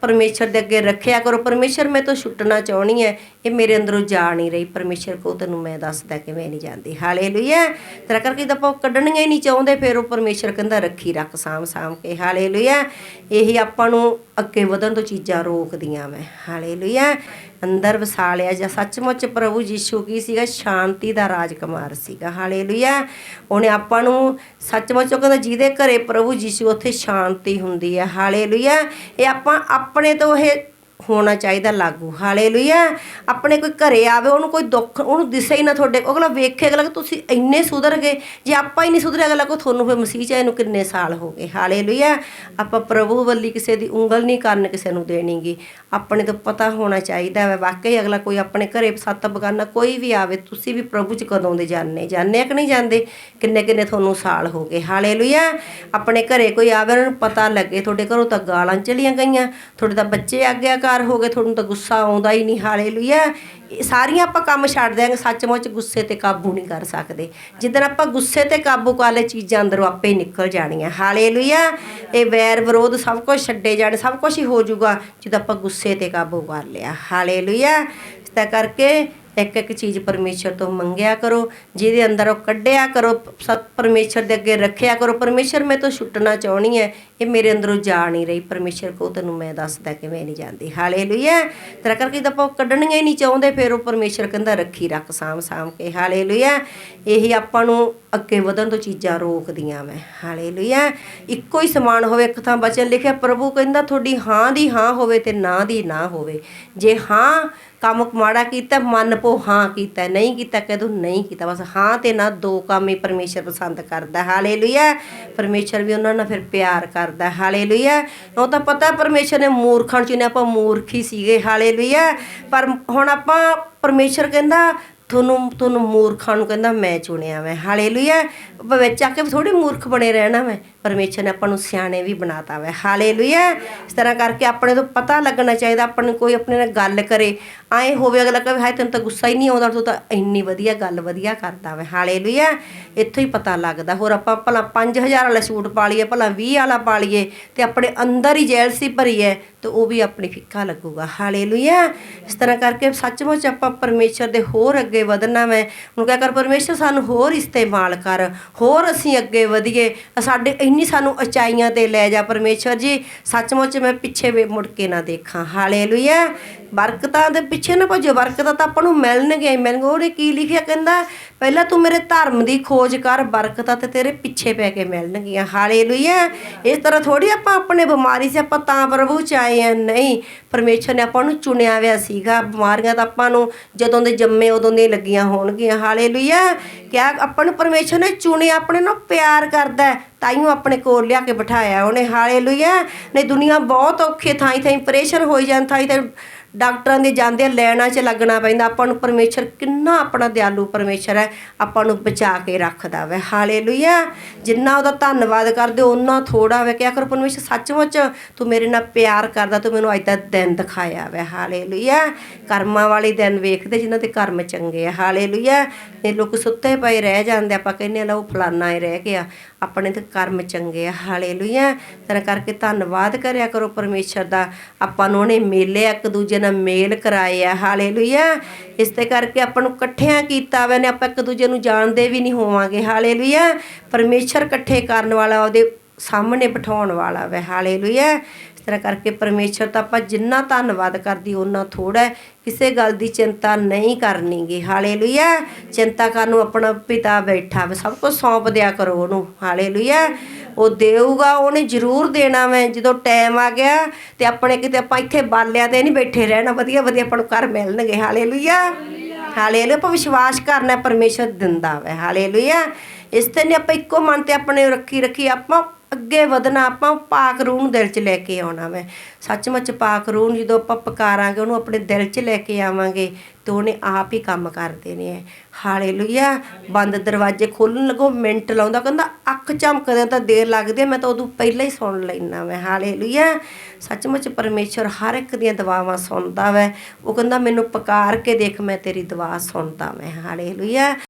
ਪਰਮੇਸ਼ਰ ਦੇ ਅੱਗੇ ਰੱਖਿਆ ਕਰੋ। ਪਰਮੇਸ਼ਰ ਮੈਂ ਤੋਂ ਛੁੱਟਣਾ ਚਾਹਣੀ ਹੈ ਇਹ ਮੇਰੇ ਅੰਦਰੋਂ ਜਾ ਨਹੀਂ ਰਹੀ। ਪਰਮੇਸ਼ਰ ਕੋ ਤੈਨੂੰ ਮੈਂ ਦੱਸਦਾ ਕਿ ਮੈਂ ਨਹੀਂ ਜਾਂਦੀ। ਹਾਲੇਲੂਇਆ। ਤੇਰਾ ਕਰਕੇ ਤਾਂ ਆਪਾਂ ਉਹ ਕੱਢਣੀਆਂ ਹੀ ਨਹੀਂ ਚਾਹੁੰਦੇ। ਫਿਰ ਉਹ ਪਰਮੇਸ਼ਰ ਕਹਿੰਦਾ, ਰੱਖੀ ਰੱਖ ਸਾਂਭ ਸਾਂਭ ਕੇ। ਹਾਲੇਲੂਇਆ। ਇਹੀ ਆਪਾਂ ਨੂੰ ਅੱਗੇ ਵਧਣ ਤੋਂ ਚੀਜ਼ਾਂ ਰੋਕਦੀਆਂ ਮੈਂ। ਹਾਲੇਲੂਇਆ। ਅੰਦਰ ਵਸਾ ਲਿਆ ਜਾਂ ਸੱਚਮੁੱਚ ਪ੍ਰਭੂ ਯੀਸ਼ੂ ਕੀ ਸੀਗਾ? ਸ਼ਾਂਤੀ ਦਾ ਰਾਜਕੁਮਾਰ ਸੀਗਾ। ਹਾਲੇਲੂਇਆ। ਉਹਨੇ ਆਪਾਂ ਨੂੰ ਸੱਚਮੁੱਚ ਉਹ ਕਹਿੰਦਾ ਜਿਹਦੇ ਘਰੇ ਪ੍ਰਭੂ ਯੀਸ਼ੂ, ਉੱਥੇ ਸ਼ਾਂਤੀ ਹੁੰਦੀ ਹੈ ਹਾਲੇਲੂਇਆ। ਇਹ ਆਪਾਂ ਆਪਣੇ ਤੋਂ ਇਹ ਹੋਣਾ ਚਾਹੀਦਾ ਲਾਗੂ। ਹਾਲੇਲੂਇਆ। ਆਪਣੇ ਕੋਈ ਘਰੇ ਆਵੇ, ਉਹਨੂੰ ਕੋਈ ਦੁੱਖ, ਉਹਨੂੰ ਦਿਸੇ ਹੀ ਨਾ ਤੁਹਾਡੇ ਅਗਲਾ ਵੇਖੇ, ਅਗਲਾ ਕਿ ਤੁਸੀਂ ਇੰਨੇ ਸੁਧਰ ਗਏ। ਜੇ ਆਪਾਂ ਹੀ ਨਹੀਂ ਸੁਧਰੇ, ਅਗਲਾ ਕੋ ਤੁਹਾਨੂੰ ਫਿਰ ਮਸੀਹ 'ਚ ਇਹਨੂੰ ਕਿੰਨੇ ਸਾਲ ਹੋ ਗਏ? ਹਾਲੇਲੂਇਆ। ਆਪਾਂ ਪ੍ਰਭੂ ਵੱਲੀ ਕਿਸੇ ਦੀ ਉਂਗਲ ਨਹੀਂ ਕਰਨ ਕਿਸੇ ਨੂੰ ਦੇਣੀਗੀ। ਆਪਣੇ ਤੋਂ ਪਤਾ ਹੋਣਾ ਚਾਹੀਦਾ ਹੈ ਵਾਕਈ ਅਗਲਾ ਕੋਈ ਆਪਣੇ ਘਰੇ ਸੱਤ ਬਗਾਨਾ ਕੋਈ ਵੀ ਆਵੇ, ਤੁਸੀਂ ਵੀ ਪ੍ਰਭੂ ਚ ਕਦੋਂ ਦੇ ਜਾਣਨੇ ਜਾਣਦੇ ਆ ਕਿ ਨਹੀਂ ਜਾਂਦੇ? ਕਿੰਨੇ ਕਿੰਨੇ ਤੁਹਾਨੂੰ ਸਾਲ ਹੋ ਗਏ? ਹਾਲੇਲੂਇਆ। ਆਪਣੇ ਘਰੇ ਕੋਈ ਆਵੇ, ਉਹਨੂੰ ਪਤਾ ਲੱਗੇ, ਤੁਹਾਡੇ ਘਰੋਂ ਤਾਂ ਗਾਲਾਂ ਚਲੀਆਂ ਗਈਆਂ। ਤੁਹਾਡੇ ਤਾਂ ਬੱਚੇ ਆਗਿਆਕਾਰ ਹੋ ਗਏ, ਤੁਹਾਨੂੰ ਤਾਂ ਗੁੱਸਾ ਆਉਂਦਾ ਹੀ ਨਹੀਂ, ਹਾਲੇਲੂਇਆ। ਇਹ ਸਾਰੀਆਂ ਆਪਾਂ ਕੰਮ ਛੱਡ ਦਿਆਂਗੇ, ਸੱਚਮੁੱਚ ਗੁੱਸੇ ਤੇ ਕਾਬੂ ਨਹੀਂ ਕਰ ਸਕਦੇ। ਜਿੱਦਣ ਆਪਾਂ ਗੁੱਸੇ ਤੇ ਕਾਬੂ ਕਰ ਲਏ, ਚੀਜ਼ਾਂ ਅੰਦਰੋਂ ਆਪੇ ਹੀ ਨਿਕਲ ਜਾਣੀਆਂ। ਹਾਲੇਲੂਇਆ, ਇਹ ਵੈਰ ਵਿਰੋਧ ਸਭ ਕੁਝ ਛੱਡੇ ਜਾਣੇ, ਸਭ ਕੁਝ ਹੀ ਹੋ ਜਾਊਗਾ, ਜਦੋਂ ਆਪਾਂ ਗੁੱਸੇ ਤੇ ਕਾਬੂ ਕਰ ਲਿਆ। ਹਾਲੇਲੂਇਆ, ਇਸ ਕਰਕੇ ਇੱਕ ਇੱਕ ਚੀਜ਼ ਪਰਮੇਸ਼ਰ ਤੋਂ ਮੰਗਿਆ ਕਰੋ, ਜਿਹਦੇ ਅੰਦਰ ਉਹ ਕੱਢਿਆ ਕਰੋ ਸਤ ਪਰਮੇਸ਼ਰ ਦੇ ਅੱਗੇ ਰੱਖਿਆ ਕਰੋ। ਪਰਮੇਸ਼ਰ ਮੈਂ ਤੋਂ ਛੁੱਟਣਾ ਚਾਹਣੀ ਹੈ ਇਹ ਮੇਰੇ ਅੰਦਰੋਂ ਜਾ ਨਹੀਂ ਰਹੀ। ਪਰਮੇਸ਼ਰ ਕੋ ਤੈਨੂੰ ਮੈਂ ਦੱਸਦਾ ਕਿ ਮੈਂ ਨਹੀਂ ਜਾਂਦੀ। ਹਾਲੇਲੂਇਆ। ਤੇਰਾ ਕਰਕੇ ਤਾਂ ਆਪਾਂ ਕੱਢਣੀਆਂ ਹੀ ਨਹੀਂ ਚਾਹੁੰਦੇ, ਫਿਰ ਉਹ ਪਰਮੇਸ਼ਰ ਕਹਿੰਦਾ, ਰੱਖੀ ਰੱਖ ਸਾਂਭ ਸਾਂਭ ਕੇ। ਹਾਲੇਲੂਇਆ। ਇਹੀ ਆਪਾਂ ਨੂੰ ਅੱਗੇ ਵਧਣ ਤੋਂ ਚੀਜ਼ਾਂ ਰੋਕਦੀਆਂ ਮੈਂ ਹਾਲੇਲੂਇਆ। ਇੱਕੋ ਹੀ ਸਮਾਨ ਹੋਵੇ, ਇੱਕ ਥਾਂ ਬਚਨ ਲਿਖਿਆ, ਪ੍ਰਭੂ ਕਹਿੰਦਾ, ਤੁਹਾਡੀ ਹਾਂ ਦੀ ਹਾਂ ਹੋਵੇ ਤੇ ਨਾ ਦੀ ਨਾ ਹੋਵੇ। ਜੇ ਹਾਂ ਕੰਮ ਮਾੜਾ ਕੀਤਾ, ਮਨ ਪੋ ਹਾਂ ਕੀਤਾ, ਨਹੀਂ ਕੀਤਾ ਕਹਿ ਨਹੀਂ ਕੀਤਾ, ਬਸ ਹਾਂ ਤੇ ਨਾ ਦੋ ਕੰਮ ਹੀ ਪਰਮੇਸ਼ਰ ਪਸੰਦ ਕਰਦਾ। ਹਾਲੇਲੂਇਆ! ਪਰਮੇਸ਼ਰ ਵੀ ਉਹਨਾਂ ਨਾਲ ਫਿਰ ਪਿਆਰ ਕਰਦਾ। ਹਾਲੇਲੂਇਆ! ਉਹ ਤਾਂ ਪਤਾ ਪਰਮੇਸ਼ਰ ਨੇ ਮੂਰਖਾਂ ਚ ਨੇ ਆਪਾਂ ਮੂਰਖੀ ਸੀਗੇ। ਹਾਲੇਲੂਇਆ! ਪਰ ਹੁਣ ਆਪਾਂ ਪਰਮੇਸ਼ਰ ਕਹਿੰਦਾ, ਤੁਹਾਨੂੰ ਤੁਹਾਨੂੰ ਮੂਰਖਾਂ ਨੂੰ ਕਹਿੰਦਾ ਮੈਂ ਚੁਣਿਆ ਮੈਂ ਹਾਲੇਲੂਇਆ! ਵਿੱਚ ਆ ਕੇ ਥੋੜੀ ਮੂਰਖ ਬਣੇ ਰਹਿਣਾ ਮੈਂ ਪਰਮੇਸ਼ਰ ਨੇ ਆਪਾਂ ਨੂੰ ਸਿਆਣੇ ਵੀ ਬਣਾਤਾ ਵੇ। ਹਾਲੇਲੂਇਆ। ਇਸ ਤਰ੍ਹਾਂ ਕਰਕੇ ਆਪਣੇ ਤੋਂ ਪਤਾ ਲੱਗਣਾ ਚਾਹੀਦਾ, ਆਪਾਂ ਨੂੰ ਕੋਈ ਆਪਣੇ ਨਾਲ ਗੱਲ ਕਰੇ। ਐ ਹੋਵੇ ਅਗਲਾ ਕਹੇ, ਹਾਏ, ਤੈਨੂੰ ਤਾਂ ਗੁੱਸਾ ਹੀ ਨਹੀਂ ਆਉਂਦਾ, ਤੂੰ ਤਾਂ ਇੰਨੀ ਵਧੀਆ ਗੱਲ ਵਧੀਆ ਕਰਦਾ ਵੇ। ਹਾਲੇਲੂਇਆ। ਇੱਥੋਂ ਹੀ ਪਤਾ ਲੱਗਦਾ। ਹੋਰ ਆਪਾਂ ਭਲਾ 5000 ਵਾਲਾ ਸੂਟ ਪਾ ਲਈਏ, ਭਲਾ 20 ਵਾਲਾ ਪਾ ਲਈਏ ਤੇ ਆਪਣੇ ਅੰਦਰ ਹੀ ਜੈਲਸੀ ਭਰੀ ਹੈ ਤੇ ਉਹ ਵੀ ਆਪਣੀ ਫਿੱਕਾ ਲੱਗੂਗਾ। ਹਾਲੇਲੂਇਆ। ਇਸ ਤਰ੍ਹਾਂ ਕਰਕੇ ਸੱਚਮੁੱਚ ਆਪਾਂ ਪਰਮੇਸ਼ਰ ਦੇ ਹੋਰ ਅੱਗੇ ਵਧਣਾ ਵੈ। ਹੁਣ ਕਿਆ ਕਰ, ਪਰਮੇਸ਼ਰ ਸਾਨੂੰ ਹੋਰ ਇਸਤੇਮਾਲ ਕਰ। ਹੋਰ ਅਸੀਂ ਅੱਗੇ ਵਧੀਏ। ਸਾਡੇ ਇੰਨੀ ਸਾਨੂੰ ਉਚਾਈਆਂ ਤੇ ਲੈ ਜਾ ਪਰਮੇਸ਼ਰ ਜੀ, ਸੱਚਮੁੱਚ ਮੈਂ ਪਿੱਛੇ ਮੁੜ ਕੇ ਨਾ ਦੇਖਾਂ। ਹਾਲੇਲੂਇਆ। ਬਰਕਤਾਂ ਦੇ ਪਿੱਛੇ ਨਾ ਭੱਜੋ ਬਰਕਤਾਂ ਤਾਂ ਆਪਾਂ ਨੂੰ ਮਿਲਣਗੀਆਂ ਹੀ ਮਿਲਣਗੀਆਂ ਉਹਨੇ ਕੀ ਲਿਖਿਆ ਕਹਿੰਦਾ, ਪਹਿਲਾਂ ਤੂੰ ਮੇਰੇ ਧਰਮ ਦੀ ਖੋਜ ਕਰ ਬਰਕਤਾਂ ਤੇ ਤੇਰੇ ਪਿੱਛੇ ਪੈ ਕੇ ਮਿਲਣਗੀਆਂ। ਹਾਲੇਲੂਇਆ। ਇਸ ਤਰ੍ਹਾਂ ਥੋੜੀ ਆਪਾਂ ਆਪਣੇ ਬਿਮਾਰੀ ਸੇ ਆਪਾਂ ਤਾਂ ਪ੍ਰਭੂ ਚ ਆਏ ਆ ਨਹੀਂ ਪਰਮੇਸ਼ਰ ਨੇ ਆਪਾਂ ਨੂੰ ਚੁਣਿਆ ਹੋਇਆ ਸੀਗਾ। ਬਿਮਾਰੀਆਂ ਤਾਂ ਆਪਾਂ ਨੂੰ ਜਦੋਂ ਦੇ ਜੰਮੇ ਉਦੋਂ ਦੀਆਂ ਲੱਗੀਆਂ ਹੋਣਗੀਆਂ। ਹਾਲੇਲੂਇਆ। ਕਿਆ ਆਪਾਂ ਨੂੰ ਪਰਮੇਸ਼ਰ ਨੇ ਚੁਣਿਆ, ਆਪਣੇ ਨਾਲ ਪਿਆਰ ਕਰਦਾ ਤਾਈਓ ਆਪਣੇ ਕੋਲ ਲਿਆ ਕੇ ਬਿਠਾਇਆ, ਉਹਨੇ ਹਾਲੇਲੂਇਆ। ਨਹੀਂ, ਦੁਨੀਆ ਬਹੁਤ ਔਖੇ ਥਾਈ ਥਾਈ ਪਰੇਸ਼ਰ ਹੋਈ ਜਾਂ ਥਾਈ ਤੇ ਡਾਕਟਰਾਂ ਦੇ ਜਾਂਦੇ ਲੈਣਾ 'ਚ ਲੱਗਣਾ ਪੈਂਦਾ। ਆਪਾਂ ਨੂੰ ਪਰਮੇਸ਼ਰ ਕਿੰਨਾ ਆਪਣਾ ਦਿਆਲੂ ਪਰਮੇਸ਼ਰ ਹੈ, ਆਪਾਂ ਨੂੰ ਬਚਾ ਕੇ ਰੱਖਦਾ ਵੈ। ਹਾਲੇਲੂਇਆ। ਜਿੰਨਾ ਉਹਦਾ ਧੰਨਵਾਦ ਕਰਦੇ ਉਹਨਾਂ ਥੋੜਾ ਵੈ। ਕਿਹਾ ਕਰੋ ਪਰਮੇਸ਼ਰ, ਸੱਚਮੁੱਚ ਤੂੰ ਮੇਰੇ ਨਾਲ ਪਿਆਰ ਕਰਦਾ, ਤੂੰ ਮੈਨੂੰ ਅੱਜ ਦਾ ਦਿਨ ਦਿਖਾਇਆ ਵੈ। ਹਾਲੇਲੂਇਆ। ਕਰਮਾਂ ਵਾਲੇ ਦਿਨ ਵੇਖਦੇ, ਜਿਨ੍ਹਾਂ ਦੇ ਕਰਮ ਚੰਗੇ ਆ। ਹਾਲੇਲੂਇਆ। ਇਹ ਲੋਕ ਸੁੱਤੇ ਪਏ ਰਹਿ ਜਾਂਦੇ ਆਪਾਂ ਕਹਿੰਦੇ ਲਓ ਫਲਾਨਾ ਹੀ ਰਹਿ ਗਿਆ। ਆਪਣੇ ਤੇ ਕਰਮ ਚੰਗੇ ਆ। ਹਾਲੇਲੂਇਆ। ਤਰ੍ਹਾਂ ਕਰਕੇ ਧੰਨਵਾਦ ਕਰਿਆ ਕਰੋ ਪਰਮੇਸ਼ਰ ਦਾ। ਆਪਾਂ ਨੂੰ ਉਹਨੇ ਮੇਲੇ ਇੱਕ ਦੂਜੇ ਨਾਲ ਮੇਲ ਕਰਾਏ ਹਾਲੇਲੂਇਆ। ਇਸ ਤੇ ਕਰਕੇ ਆਪਾਂ ਨੂੰ ਇਕੱਠਿਆਂ ਕੀਤਾ ਵਾ ਨੇ ਆਪਾਂ ਇੱਕ ਦੂਜੇ ਨੂੰ ਜਾਣਦੇ ਵੀ ਨਹੀਂ ਹੋਵਾਂਗੇ, ਹਾਲੇਲੂਇਆ। ਪਰਮੇਸ਼ਰ ਇਕੱਠੇ ਕਰਨ ਵਾਲਾ ਉਹਦੇ ਸਾਹਮਣੇ ਬਿਠਾਉਣ ਵਾਲਾ ਵਾ, ਹਾਲੇਲੂਇਆ। ਇਸ ਤਰ੍ਹਾਂ ਕਰਕੇ ਪਰਮੇਸ਼ਰ ਤਾਂ ਆਪਾਂ ਜਿੰਨਾ ਧੰਨਵਾਦ ਕਰਦੀ ਉਹਨਾਂ ਥੋੜਾ ਕਿਸੇ ਗੱਲ ਦੀ ਚਿੰਤਾ ਨਹੀਂ ਕਰਨੀਗੀ, ਹਾਲੇਲੂਇਆ। ਚਿੰਤਾ ਕਰਨ ਨੂੰ ਆਪਣਾ ਪਿਤਾ ਬੈਠਾ ਵਾ, ਸਭ ਕੁਝ ਸੌਂਪ ਦਿਆ ਕਰੋ ਉਹਨੂੰ, ਹਾਲੇਲੂਇਆ। ਉਹ ਦੇਊਗਾ, ਉਹਨੇ ਜ਼ਰੂਰ ਦੇਣਾ ਮੈਂ ਜਦੋਂ ਟਾਈਮ ਆ ਗਿਆ ਤੇ ਆਪਣੇ ਕਿਤੇ ਆਪਾਂ ਇੱਥੇ ਬਾਲਿਆਂ ਤੇ ਨਹੀਂ ਬੈਠੇ ਰਹਿਣਾ, ਵਧੀਆ ਵਧੀਆ ਆਪਾਂ ਨੂੰ ਘਰ ਮਿਲਣਗੇ। ਹਾਲੇਲੂਇਆ ਹਾਲੇਲੂਇਆ ਆਪਾਂ ਵਿਸ਼ਵਾਸ ਕਰਨਾ ਪਰਮੇਸ਼ਰ ਦਿੰਦਾ ਵਾ। ਹਾਲੇਲੂਇਆ ਇਸ ਤੇ ਨਹੀਂ ਆਪਾਂ ਇੱਕੋ ਮਨ ਤੇ ਆਪਣੇ ਰੱਖੀ ਰੱਖੀ ਆਪਾਂ ਅੱਗੇ ਵਧਣਾ, ਆਪਾਂ ਪਾਕ ਰੂਹ ਨੂੰ ਦਿਲ 'ਚ ਲੈ ਕੇ ਆਉਣਾ ਵੈ। ਸੱਚਮੁੱਚ ਪਾਕ ਰੂਹ ਨੂੰ ਜਦੋਂ ਆਪਾਂ ਪਕਾਰਾਂਗੇ, ਉਹਨੂੰ ਆਪਣੇ ਦਿਲ 'ਚ ਲੈ ਕੇ ਆਵਾਂਗੇ, ਤੇ ਉਹਨੇ ਆਪ ਹੀ ਕੰਮ ਕਰਦੇ ਨੇ ਹਾਲੇਲੂਇਆ ਬੰਦ ਦਰਵਾਜ਼ੇ ਖੋਲਣ ਲੱਗੋ, ਮਿੰਟ ਲਾਉਂਦਾ, ਕਹਿੰਦਾ ਅੱਖ ਚਮਕਦੇ ਤਾਂ ਦੇਰ ਲੱਗਦੀ ਹੈ ਮੈਂ ਤਾਂ ਉਦੋਂ ਪਹਿਲਾਂ ਹੀ ਸੁਣ ਲੈਣਾ ਮੈਂ ਹਾਲੇਲੂਇਆ। ਸੱਚਮੁੱਚ ਪਰਮੇਸ਼ਰ ਹਰ ਇੱਕ ਦੀਆਂ ਦੁਆਵਾਂ ਸੁਣਦਾ ਵੈ। ਉਹ ਕਹਿੰਦਾ, ਮੈਨੂੰ ਪਕਾਰ ਕੇ ਦੇਖ, ਮੈਂ ਤੇਰੀ ਦੁਆ ਸੁਣਦਾ ਮੈਂ ਹਾਲੇਲੂਇਆ।